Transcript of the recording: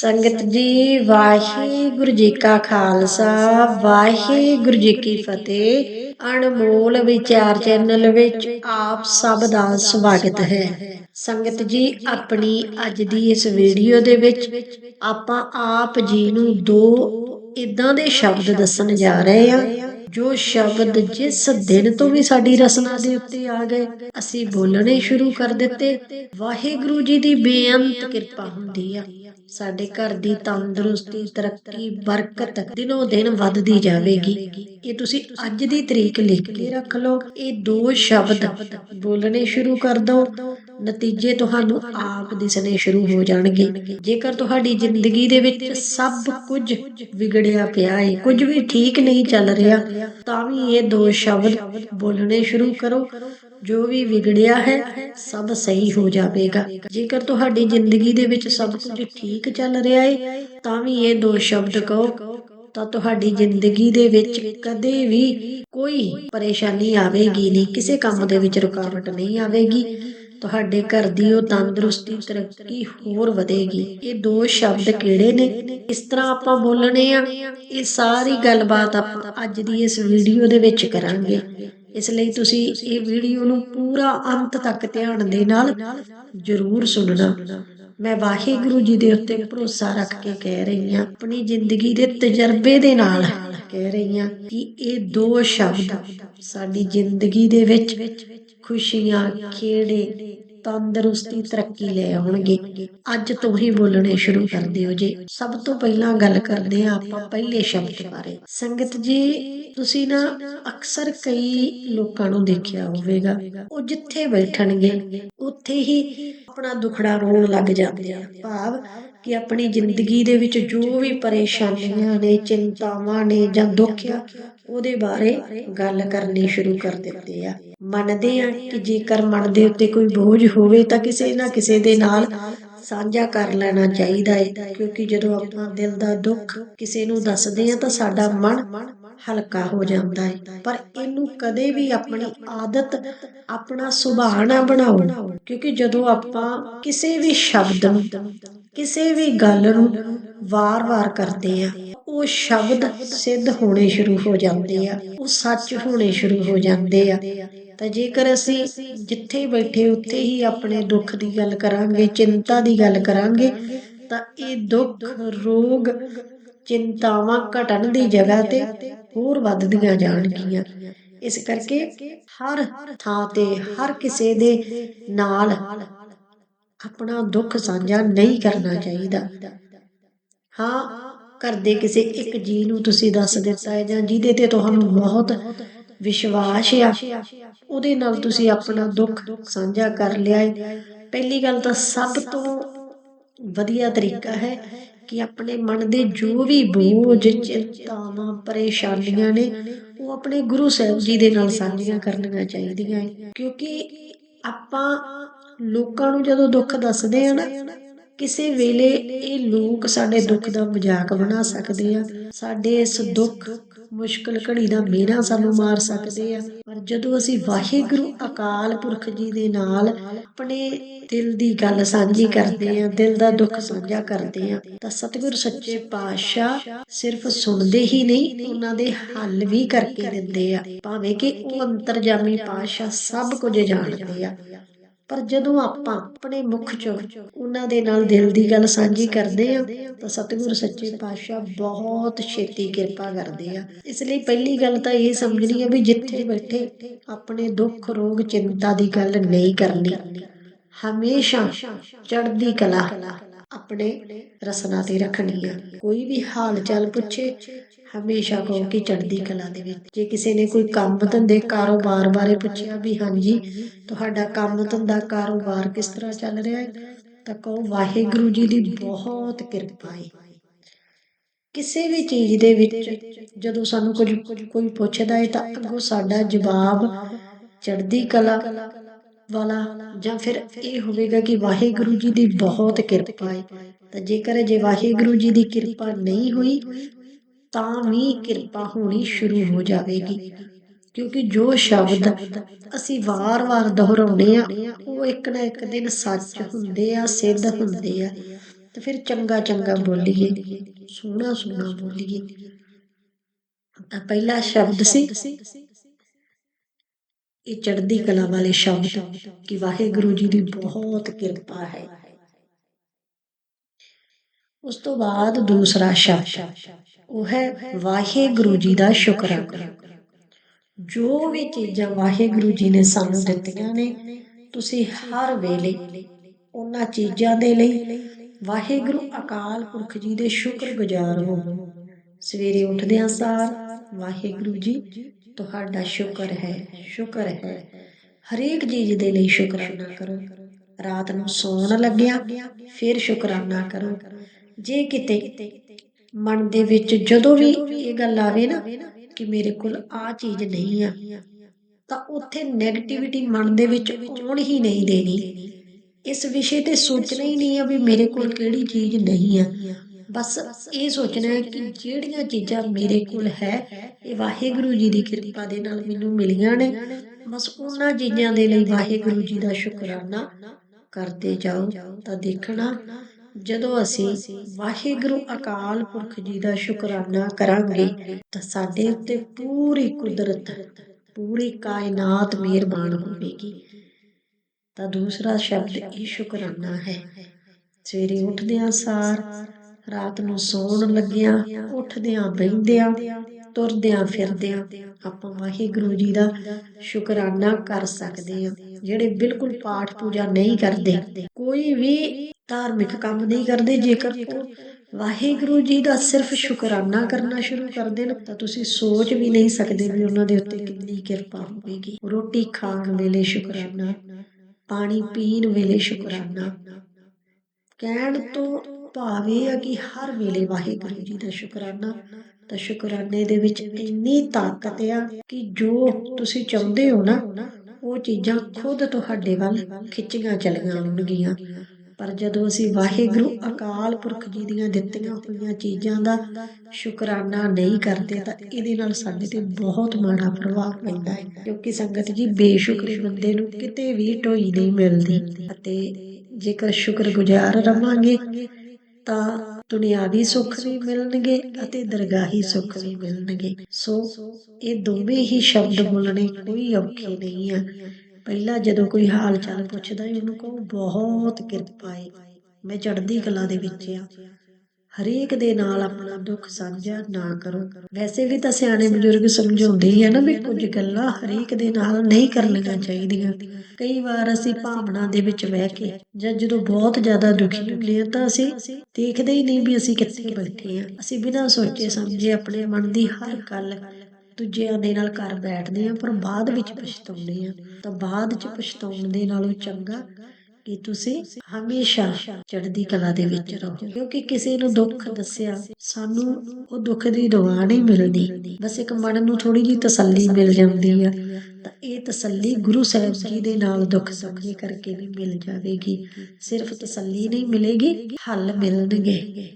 ਸੰਗਤ ਜੀ, ਵਾਹਿਗੁਰੂ ਜੀ ਕਾ ਖਾਲਸਾ, ਵਾਹਿਗੁਰੂ ਜੀ ਕੀ ਫਤਿਹ। ਅਨਮੋਲ ਵਿਚਾਰ ਚੈਨਲ ਵਿੱਚ ਆਪ ਸਭ ਦਾ ਸਵਾਗਤ ਹੈ। ਸੰਗਤ ਜੀ, ਆਪਣੀ ਅੱਜ ਦੀ ਇਸ ਵੀਡੀਓ ਦੇ ਵਿੱਚ ਆਪਾਂ ਆਪ ਜੀ ਨੂੰ ਦੋ ਇਦਾਂ ਦੇ ਸ਼ਬਦ ਦੱਸਣ ਜਾ ਰਹੇ ਹਾਂ। ਜੋ ਸ਼ਬਦ ਜਿਸ ਦਿਨ ਤੋਂ ਵੀ ਸਾਡੀ ਰਸਨਾ ਦੇ ਉੱਤੇ ਆ ਗਏ, ਅਸੀਂ ਬੋਲਣੇ ਸ਼ੁਰੂ ਕਰ ਦਿੱਤੇ। ਵਾਹਿਗੁਰੂ ਜੀ ਦੀ ਬੇਅੰਤ ਕਿਰਪਾ ਹੁੰਦੀ ਆ। ਸਾਡੇ ਘਰ ਦੀ ਤੰਦਰੁਸਤੀ, ਤਰੱਕੀ, ਬਰਕਤ ਦਿਨੋ ਦਿਨ ਵੱਧਦੀ ਜਾਵੇਗੀ। ਇਹ ਤੁਸੀਂ ਅੱਜ ਦੀ ਤਰੀਕ ਲਿਖ ਕੇ ਰੱਖ ਲਓ। ਇਹ ਦੋ ਸ਼ਬਦ ਬੋਲਣੇ ਸ਼ੁਰੂ ਕਰ ਦਿਓ ਨਤੀਜੇ ਤੁਹਾਨੂੰ ਆਪ ਦਿਸਣੇ ਸ਼ੁਰੂ ਹੋ ਜਾਣਗੇ। ਜੇਕਰ ਤੁਹਾਡੀ ਜ਼ਿੰਦਗੀ ਦੇ ਵਿੱਚ ਸਭ ਕੁਝ ਵਿਗੜਿਆ ਪਿਆ ਹੈ ਕੁਝ ਵੀ ਠੀਕ ਨਹੀਂ ਚੱਲ ਰਿਹਾ, ਤਾਂ ਵੀ ਇਹ ਦੋ ਸ਼ਬਦ ਬੋਲਣੇ ਸ਼ੁਰੂ ਕਰੋ। ਜੋ ਵੀ ਵਿਗੜਿਆ ਹੈ, ਸਭ ਸਹੀ ਹੋ ਜਾਵੇਗਾ। ਜੇਕਰ ਤੁਹਾਡੀ ਜ਼ਿੰਦਗੀ ਦੇ ਵਿੱਚ ਸਭ ਕੁਝ ਠੀਕ ਚੱਲ ਰਿਹਾ ਹੈ ਤਾਂ ਵੀ ਇਹ ਦੋ ਸ਼ਬਦ ਕਹੋ। ਤਾਂ ਤੁਹਾਡੀ ਜ਼ਿੰਦਗੀ ਦੇ ਵਿੱਚ ਕਦੇ ਵੀ ਕੋਈ ਪਰੇਸ਼ਾਨੀ ਆਵੇਗੀ ਨਹੀਂ, ਕਿਸੇ ਕੰਮ ਦੇ ਵਿੱਚ ਰੁਕਾਵਟ ਨਹੀਂ ਆਵੇਗੀ। ਤੁਹਾਡੇ ਘਰ ਦੀ ਉਹ ਤੰਦਰੁਸਤੀ ਤਰੱਕੀ ਹੋਰ ਵਧੇਗੀ। ਇਹ ਦੋ ਸ਼ਬਦ ਕਿਹੜੇ ਨੇ? ਇਸ ਤਰ੍ਹਾਂ ਆਪਾਂ ਬੋਲਣੇ ਆ। ਇਹ ਸਾਰੀ ਗੱਲਬਾਤ ਆਪਾਂ ਅੱਜ ਦੀ ਇਸ ਵੀਡੀਓ ਦੇ ਵਿੱਚ ਕਰਾਂਗੇ। ਇਸ ਲਈ ਤੁਸੀਂ ਇਹ ਵੀਡੀਓ ਨੂੰ ਪੂਰਾ ਅੰਤ ਤੱਕ ਧਿਆਨ ਦੇ ਨਾਲ ਜ਼ਰੂਰ ਸੁਣਨਾ। ਮੈਂ ਵਾਹਿਗੁਰੂ ਜੀ ਦੇ ਉੱਤੇ ਭਰੋਸਾ ਰੱਖ ਕੇ ਕਹਿ ਰਹੀ ਹਾਂ, ਆਪਣੀ ਜ਼ਿੰਦਗੀ ਦੇ ਤਜਰਬੇ ਦੇ ਨਾਲ ਕਹਿ ਰਹੀ ਹਾਂ ਕਿ ਇਹ ਦੋ ਸ਼ਬਦ ਸਾਡੀ ਜ਼ਿੰਦਗੀ ਦੇ ਵਿੱਚ ਖੁਸ਼ੀਆਂ, ਖੇੜੇ, ਤੰਦਰੁਸਤੀ ਤਰੱਕੀ ਲੈ ਆਉਣਗੇ। ਅੱਜ ਤੋਂ ਹੀ ਬੋਲਣੇ ਸ਼ੁਰੂ ਕਰ ਦਿਓ ਜੀ। ਸਭ ਤੋਂ ਪਹਿਲਾਂ ਗੱਲ ਕਰਦੇ ਆ ਆਪਾਂ ਪਹਿਲੇ ਸ਼ਬਦ ਬਾਰੇ। ਸੰਗਤ ਜੀ, ਤੁਸੀਂ ਨਾ ਅਕਸਰ ਕਈ ਲੋਕਾਂ ਨੂੰ ਦੇਖਿਆ ਹੋਵੇਗਾ। ਉਹ ਜਿੱਥੇ ਬੈਠਣਗੇ, ਉੱਥੇ ਹੀ ਆਪਣਾ ਦੁਖੜਾ ਰੋਣ ਲੱਗ ਜਾਂਦੇ ਆ। ਭਾਵ ਕਿ ਆਪਣੀ ਜ਼ਿੰਦਗੀ ਦੇ ਵਿੱਚ ਜੋ ਵੀ ਪਰੇਸ਼ਾਨੀਆਂ ਨੇ, ਚਿੰਤਾਵਾਂ ਨੇ ਜਾਂ ਦੁੱਖ ਆ ਉਹਦੇ ਬਾਰੇ ਗੱਲ ਕਰਨੀ ਸ਼ੁਰੂ ਕਰ ਦਿੰਦੇ ਆ। ਮੰਨਦੇ ਆ ਕਿ ਜੇਕਰ ਮਨ ਦੇ ਉੱਤੇ ਕੋਈ ਬੋਝ ਹੋਵੇ ਤਾਂ ਕਿਸੇ ਨਾ ਕਿਸੇ ਦੇ ਨਾਲ ਸਾਂਝਾ ਕਰ ਲੈਣਾ ਚਾਹੀਦਾ ਹੈ ਕਿਉਂਕਿ ਜਦੋਂ ਆਪਾਂ ਦਿਲ ਦਾ ਦੁੱਖ ਕਿਸੇ ਨੂੰ ਦੱਸਦੇ ਆ ਤਾਂ ਸਾਡਾ ਮਨ ਹਲਕਾ ਹੋ ਜਾਂਦਾ ਹੈ ਪਰ ਇਹਨੂੰ ਕਦੇ ਵੀ ਆਪਣੀ ਆਦਤ, ਆਪਣਾ ਸੁਭਾਅ ਨਾ ਬਣਾਓ, ਕਿਉਂਕਿ ਜਦੋਂ ਆਪਾਂ ਕਿਸੇ ਵੀ ਸ਼ਬਦ ਨੂੰ ਕਿਸੇ ਵੀ ਗੱਲ ਨੂੰ ਵਾਰ-ਵਾਰ ਕਰਦੇ ਆ। ਉਹ ਸ਼ਬਦ ਸਿੱਧ ਹੋਣੇ ਸ਼ੁਰੂ ਹੋ ਜਾਂਦੇ ਆ। ਉਹ ਸੱਚ ਹੋਣੇ ਸ਼ੁਰੂ ਹੋ ਜਾਂਦੇ ਆ। ਤਾਂ ਜੇਕਰ ਅਸੀਂ ਜਿੱਥੇ ਬੈਠੇ ਉੱਥੇ ਹੀ ਆਪਣੇ ਦੁੱਖ ਦੀ ਗੱਲ ਕਰਾਂਗੇ, ਚਿੰਤਾ ਦੀ ਗੱਲ ਕਰਾਂਗੇ, ਤਾਂ ਇਹ ਦੁੱਖ, ਰੋਗ, ਚਿੰਤਾਵਾਂ ਘਟਣ ਦੀ ਜਗ੍ਹਾ ਤੇ ਹੋਰ ਵੱਧਦੀਆਂ ਜਾਣਗੀਆਂ। ਇਸ ਕਰਕੇ ਹਰ ਥਾਂ ਤੇ ਹਰ ਕਿਸੇ ਦੇ ਨਾਲ ਆਪਣਾ ਦੁੱਖ ਸਾਂਝਾ ਨਹੀਂ ਕਰਨਾ ਚਾਹੀਦਾ। ਹਾਂ, ਕਰਦੇ ਕਿਸੇ ਇੱਕ ਜੀ ਨੂੰ ਤੁਸੀਂ ਦੱਸ ਦਿੱਤਾ ਹੈ ਜਾਂ ਜਿਹਦੇ ਤੇ ਤੁਹਾਨੂੰ ਬਹੁਤ ਵਿਸ਼ਵਾਸ ਆ, ਉਹਦੇ ਨਾਲ ਤੁਸੀਂ ਆਪਣਾ ਦੁੱਖ ਸਾਂਝਾ ਕਰ ਲਿਆ ਹੈ। ਪਹਿਲੀ ਗੱਲ ਤਾਂ ਸਭ ਤੋਂ ਵਧੀਆ ਤਰੀਕਾ ਹੈ ਕਿ ਆਪਣੇ ਮਨ ਦੇ ਜੋ ਵੀ ਬੋਝ, ਚਿੰਤਾਵਾਂ, ਪਰੇਸ਼ਾਨੀਆਂ ਨੇ, ਉਹ ਆਪਣੇ ਗੁਰੂ ਸਾਹਿਬ ਜੀ ਦੇ ਨਾਲ ਸਾਂਝੀਆਂ ਕਰਨੀਆਂ ਚਾਹੀਦੀਆਂ ਕਿਉਂਕਿ ਆਪਾਂ ਲੋਕਾਂ ਨੂੰ ਜਦੋਂ ਦੁੱਖ ਦੱਸਦੇ ਆ ਨਾ, ਕਿਸੇ ਵੇਲੇ ਇਹ ਲੋਕ ਸਾਡੇ ਦੁੱਖ ਦਾ ਮਜ਼ਾਕ ਬਣਾ ਸਕਦੇ ਆ। ਸਾਡੇ ਇਸ ਦੁੱਖ ਮੁਸ਼ਕਲ ਘੜੀ ਦਾ ਮੇਰਾ ਸਾਨੂੰ ਮਾਰ ਸਕਦੇ ਆ। ਪਰ ਜਦੋਂ ਅਸੀਂ ਵਾਹਿਗੁਰੂ ਅਕਾਲ ਪੁਰਖ ਜੀ ਦੇ ਨਾਲ ਆਪਣੇ ਦਿਲ ਦੀ ਗੱਲ ਸਾਂਝੀ ਕਰਦੇ ਆ, ਦਿਲ ਦਾ ਦੁੱਖ ਸਾਂਝਾ ਕਰਦੇ ਆ, ਤਾਂ ਸਤਿਗੁਰ ਸੱਚੇ ਪਾਤਸ਼ਾਹ ਸਿਰਫ ਸੁਣਦੇ ਹੀ ਨਹੀਂ, ਉਹਨਾਂ ਦੇ ਹੱਲ ਵੀ ਕਰਕੇ ਦਿੰਦੇ ਆ। ਭਾਵੇਂ ਕਿ ਉਹ ਅੰਤਰਜਾਮੀ ਪਾਤਸ਼ਾਹ ਸਭ ਕੁਝ ਜਾਣਦੇ ਆ। ਪਰ ਜਦੋਂ ਆਪਾਂ ਆਪਣੇ ਮੁਖ ਚੋਂ ਉਹਨਾਂ ਦੇ ਨਾਲ ਦਿਲ ਦੀ ਗੱਲ ਸਾਂਝੀ ਕਰਦੇ ਆ ਤਾਂ ਸਤਿਗੁਰ ਸੱਚੇ ਪਾਤਸ਼ਾਹ ਬਹੁਤ ਛੇਤੀ ਕਿਰਪਾ ਕਰਦੇ ਆ। ਇਸ ਲਈ ਪਹਿਲੀ ਗੱਲ ਤਾਂ ਇਹ ਸਮਝਣੀ ਆ ਵੀ ਜਿੱਥੇ ਬੈਠੇ ਆਪਣੇ ਦੁੱਖ, ਰੋਗ, ਚਿੰਤਾ ਦੀ ਗੱਲ ਨਹੀਂ ਕਰਨੀ। ਹਮੇਸ਼ਾ ਚੜ੍ਹਦੀ ਕਲਾ ਆਪਣੇ ਰਸਨਾ ਤੇ ਰੱਖਣੀ ਆ। ਕੋਈ ਵੀ ਹਾਲ ਚਾਲ ਪੁੱਛੇ, ਹਮੇਸ਼ਾ ਕਹੋ ਕਿ ਚੜ੍ਹਦੀ ਕਲਾ ਦੇ ਵਿੱਚ। ਜੇ ਕਿਸੇ ਨੇ ਕੋਈ ਕੰਮ ਧੰਦੇ ਕਾਰੋਬਾਰ ਬਾਰੇ ਪੁੱਛਿਆ ਵੀ ਹਾਂਜੀ, ਤੁਹਾਡਾ ਕੰਮ ਧੰਦਾ ਕਾਰੋਬਾਰ ਕਿਸ ਤਰ੍ਹਾਂ ਚੱਲ ਰਿਹਾ ਹੈ, ਤਾਂ ਕਹੋ ਵਾਹਿਗੁਰੂ ਜੀ ਦੀ ਬਹੁਤ ਕਿਰਪਾ ਹੈ ਕਿਸੇ ਵੀ ਚੀਜ਼ ਦੇ ਵਿੱਚ ਜਦੋਂ ਸਾਨੂੰ ਕੁਝ ਕੋਈ ਪੁੱਛਦਾ ਹੈ ਤਾਂ ਅੱਗੋਂ ਸਾਡਾ ਜਵਾਬ ਚੜ੍ਹਦੀ ਕਲਾ ਵਾਲਾ ਜਾਂ ਫਿਰ ਇਹ ਹੋਵੇਗਾ ਕਿ ਵਾਹਿਗੁਰੂ ਜੀ ਦੀ ਬਹੁਤ ਕਿਰਪਾ ਹੈ ਤਾਂ ਜੇਕਰ ਜੇ ਵਾਹਿਗੁਰੂ ਜੀ ਦੀ ਕਿਰਪਾ ਨਹੀਂ ਹੋਈ, ਤਾਂ ਵੀ ਕਿਰਪਾ ਹੋਣੀ ਸ਼ੁਰੂ ਹੋ ਜਾਵੇਗੀ। ਕਿਉਂਕਿ ਜੋ ਸ਼ਬਦ ਅਸੀਂ ਵਾਰ-ਵਾਰ ਦੁਹਰਾਉਂਦੇ ਆ, ਉਹ ਇੱਕ ਨਾ ਇੱਕ ਦਿਨ ਸੱਚ ਹੁੰਦੇ ਆ, ਸਿੱਧ ਹੁੰਦੇ ਆ। ਤੇ ਫਿਰ ਚੰਗਾ ਚੰਗਾ ਬੋਲੀਏ ਸੋਹਣਾ ਸੋਹਣਾ ਬੋਲੀਏ। ਤਾਂ ਪਹਿਲਾ ਸ਼ਬਦ ਸੀ ਇਹ ਚੜ੍ਹਦੀ ਕਲਾ ਵਾਲੇ ਸ਼ਬਦ ਕਿ ਵਾਹਿਗੁਰੂ ਜੀ ਦੀ ਬਹੁਤ ਕਿਰਪਾ ਹੈ। ਉਸ ਤੋਂ ਬਾਅਦ ਦੂਸਰਾ ਸ਼ਬਦ, ਉਹ ਹੈ ਵਾਹਿਗੁਰੂ ਜੀ ਦਾ ਸ਼ੁਕਰਾਨਾ ਜੋ ਵੀ ਚੀਜ਼ਾਂ ਵਾਹਿਗੁਰੂ ਜੀ ਨੇ ਸਾਨੂੰ ਦਿੱਤੀਆਂ ਨੇ, ਤੁਸੀਂ ਹਰ ਵੇਲੇ ਉਹਨਾਂ ਚੀਜ਼ਾਂ ਦੇ ਲਈ ਵਾਹਿਗੁਰੂ ਅਕਾਲ ਪੁਰਖ ਜੀ ਦੇ ਸ਼ੁਕਰਗੁਜ਼ਾਰ ਹੋ। ਸਵੇਰੇ ਉੱਠਦਿਆਂ ਸਾਰ ਵਾਹਿਗੁਰੂ ਜੀ ਤੁਹਾਡਾ ਸ਼ੁਕਰ ਹੈ ਸ਼ੁਕਰ ਹੈ। ਹਰੇਕ ਚੀਜ਼ ਦੇ ਲਈ ਸ਼ੁਕਰਾਨਾ ਕਰੋ। ਰਾਤ ਨੂੰ ਸੌਣ ਲੱਗਿਆ ਫਿਰ ਸ਼ੁਕਰਾਨਾ ਕਰੋ। ਜੇ ਕਿਤੇ ਮਨ ਦੇ ਵਿੱਚ ਜਦੋਂ ਵੀ ਇਹ ਗੱਲ ਆਵੇ ਨਾ ਕਿ ਮੇਰੇ ਕੋਲ ਆ ਚੀਜ਼ ਨਹੀਂ ਆ ਤਾਂ ਉੱਥੇ 네ਗੇਟਿਵਿਟੀ ਮਨ ਦੇ ਵਿੱਚ ਆਉਣ ਹੀ ਨਹੀਂ ਦੇਣੀ। ਇਸ ਵਿਸ਼ੇ ਤੇ ਸੋਚਣਾ ਹੀ ਨਹੀਂ ਆ ਵੀ ਮੇਰੇ ਕੋਲ ਕਿਹੜੀ ਚੀਜ਼ ਨਹੀਂ ਆ। ਬਸ ਇਹ ਸੋਚਣਾ ਹੈ ਕਿ ਜਿਹੜੀਆਂ ਚੀਜ਼ਾਂ ਮੇਰੇ ਕੋਲ ਹੈ, ਇਹ ਵਾਹਿਗੁਰੂ ਜੀ ਦੀ ਕਿਰਪਾ ਦੇ ਨਾਲ ਮੈਨੂੰ ਮਿਲੀਆਂ ਨੇ। ਬਸ ਉਹਨਾਂ ਚੀਜ਼ਾਂ ਦੇ ਲਈ ਵਾਹਿਗੁਰੂ ਜੀ ਦਾ ਸ਼ੁਕਰਾਨਾ ਕਰਦੇ ਜਾਓ ਤਾਂ ਦੇਖਣਾ, ਜਦੋਂ ਅਸੀਂ ਵਾਹਿਗੁਰੂ ਅਕਾਲ ਪੁਰਖ ਜੀ ਦਾ ਸ਼ੁਕਰਾਨਾ ਕਰਾਂਗੇ ਤਾਂ ਸਾਡੇ ਉੱਤੇ ਪੂਰੀ ਕੁਦਰਤ, ਪੂਰੀ ਕਾਇਨਾਤ ਮਿਹਰਬਾਨ ਹੋਵੇਗੀ। ਤਾਂ ਦੂਸਰਾ ਸ਼ਬਦ ਇਹ ਸ਼ੁਕਰਾਨਾ ਹੈ, ਸਵੇਰੇ ਉੱਠਦਿਆਂ ਸਾਰ ਰਾਤ ਨੂੰ ਸੌਣ ਲੱਗਿਆਂ ਉੱਠਦਿਆਂ ਬੈਠਦਿਆਂ ਤੁਰਦਿਆਂ ਫਿਰਦਿਆਂ ਆਪਾਂ ਵਾਹਿਗੁਰੂ ਜੀ ਦਾ ਸ਼ੁਕਰਾਨਾ ਕਰ ਸਕਦੇ ਹਾਂ, ਜਿਹੜੇ ਬਿਲਕੁਲ ਪਾਠ ਪੂਜਾ ਨਹੀਂ ਕਰਦੇ, ਕੋਈ ਵੀ ਧਾਰਮਿਕ ਕੰਮ ਨਹੀਂ ਕਰਦੇ, ਜੇਕਰ ਉਹ ਵਾਹਿਗੁਰੂ ਜੀ ਦਾ ਸਿਰਫ ਸ਼ੁਕਰਾਨਾ ਕਰਨਾ ਸ਼ੁਰੂ ਕਰ ਦੇਣ, ਤਾਂ ਤੁਸੀਂ ਸੋਚ ਵੀ ਨਹੀਂ ਸਕਦੇ ਵੀ ਉਹਨਾਂ ਦੇ ਉੱਤੇ ਕਿੰਨੀ ਕਿਰਪਾ ਹੋਵੇਗੀ। ਰੋਟੀ ਖਾਣ ਵੇਲੇ ਸ਼ੁਕਰਾਨਾ, ਪਾਣੀ ਪੀਣ ਵੇਲੇ ਸ਼ੁਕਰਾਨਾ। ਕਹਿਣ ਤੋਂ ਭਾਵ ਇਹ ਆ ਕਿ ਹਰ ਵੇਲੇ ਵਾਹਿਗੁਰੂ ਜੀ ਦਾ ਸ਼ੁਕਰਾਨਾ, ਤਾਂ ਸ਼ੁਕਰਾਨੇ ਦੇ ਵਿੱਚ ਇੰਨੀ ਤਾਕਤ ਆ ਕਿ ਜੋ ਤੁਸੀਂ ਚਾਹੁੰਦੇ ਹੋ ਨਾ, ਉਹ ਚੀਜ਼ਾਂ ਖੁਦ ਤੁਹਾਡੇ ਵੱਲ ਖਿੱਚੀਆਂ ਚਲੀਆਂ ਆਉਣਗੀਆਂ। ਪਰ ਜਦੋਂ ਅਸੀਂ ਵਾਹਿਗੁਰੂ ਅਕਾਲ ਪੁਰਖ ਜੀ ਦੀਆਂ ਦਿੱਤੀਆਂ ਹੋਈਆਂ ਚੀਜ਼ਾਂ ਦਾ ਸ਼ੁਕਰਾਨਾ ਨਹੀਂ ਕਰਦੇ, ਤਾਂ ਇਹਦੇ ਨਾਲ ਸਾਡੇ ਤੇ ਬਹੁਤ ਮਾੜਾ ਪ੍ਰਭਾਵ ਪੈਂਦਾ ਹੈ। ਕਿਉਂਕਿ ਸੰਗਤ ਜੀ, ਬੇਸ਼ੁਕਰੀ ਬੰਦੇ ਨੂੰ ਕਿਤੇ ਵੀ ਢੋਈ ਨਹੀਂ ਮਿਲਦੀ। ਅਤੇ ਜੇਕਰ ਸ਼ੁਕਰਗੁਜ਼ਾਰ ਰਵਾਂਗੇ ਤਾਂ ਦੁਨਿਆਵੀ ਸੁੱਖ ਵੀ ਮਿਲਣਗੇ ਅਤੇ ਦਰਗਾਹੀ ਸੁੱਖ ਵੀ ਮਿਲਣਗੇ। ਸੋ, ਇਹ ਦੋਵੇਂ ਹੀ ਸ਼ਬਦ ਬੋਲਣੇ ਕੋਈ ਔਖੇ ਨਹੀਂ ਆ। ਪਹਿਲਾਂ ਜਦੋਂ ਕੋਈ ਹਾਲ ਚਾਲ ਪੁੱਛਦਾ ਹੈ, ਉਹਨੂੰ ਕਹੋ, ਬਹੁਤ ਕਿਰਪਾ ਹੈ ਮੈਂ ਚੜ੍ਹਦੀ ਕਲਾ ਦੇ ਵਿੱਚ ਆ। ਹਰੇਕ ਦੇ ਨਾਲ ਆਪਣਾ ਦੁੱਖ ਸਾਂਝਾ ਨਾ ਕਰੋ। ਵੈਸੇ ਵੀ ਤਾਂ ਸਿਆਣੇ ਬਜ਼ੁਰਗ ਸਮਝਾਉਂਦੇ ਹੀ ਆ ਨਾ ਵੀ ਕੁਝ ਗੱਲਾਂ ਹਰੇਕ ਦੇ ਨਾਲ ਨਹੀਂ ਕਰਨੀਆਂ ਚਾਹੀਦੀਆਂ। ਕਈ ਵਾਰ ਅਸੀਂ ਭਾਵਨਾ ਦੇ ਵਿੱਚ ਬਹਿ ਕੇ ਜਾਂ ਜਦੋਂ ਬਹੁਤ ਜ਼ਿਆਦਾ ਦੁਖੀ ਹੁੰਦੇ ਆ ਤਾਂ ਅਸੀਂ ਦੇਖਦੇ ਹੀ ਨਹੀਂ ਵੀ ਅਸੀਂ ਕਿੱਥੇ ਬੈਠੇ ਆ ਅਸੀਂ ਬਿਨਾਂ ਸੋਚੇ ਸਮਝੇ ਆਪਣੇ ਮਨ ਦੀ ਹਰ ਗੱਲ ਦੂਜਿਆਂ ਦੇ ਨਾਲ ਕਰ ਬੈਠਦੇ ਆ ਪਰ ਬਾਅਦ ਵਿੱਚ ਪਛਤਾਉਂਦੇ ਆ ਤਾਂ ਬਾਅਦ ਚ ਪਛਤਾਉਣ ਦੇ ਨਾਲੋਂ ਚੰਗਾ ਕਿ ਤੁਸੀਂ ਹਮੇਸ਼ਾ ਚੜ੍ਹਦੀ ਕਲਾ ਦੇ ਵਿੱਚ ਰਹੋ। ਕਿਉਂਕਿ ਕਿਸੇ ਨੂੰ ਦੁੱਖ ਦੱਸਿਆ, ਸਾਨੂੰ ਉਹ ਦੁੱਖ ਦੀ ਦਵਾ ਨਹੀਂ ਮਿਲਦੀ। ਬਸ ਇੱਕ ਮਨ ਨੂੰ ਥੋੜੀ ਜੀ ਤਸੱਲੀ ਮਿਲ ਜਾਂਦੀ ਆ। ਤਾਂ ਇਹ ਤਸੱਲੀ ਗੁਰੂ ਸਾਹਿਬ ਜੀ ਦੇ ਨਾਲ ਦੁੱਖ ਸਾਂਝੇ ਕਰਕੇ ਵੀ ਮਿਲ ਜਾਵੇਗੀ। ਸਿਰਫ ਤਸੱਲੀ ਨਹੀਂ ਮਿਲੇਗੀ, ਹੱਲ ਮਿਲਣਗੇ।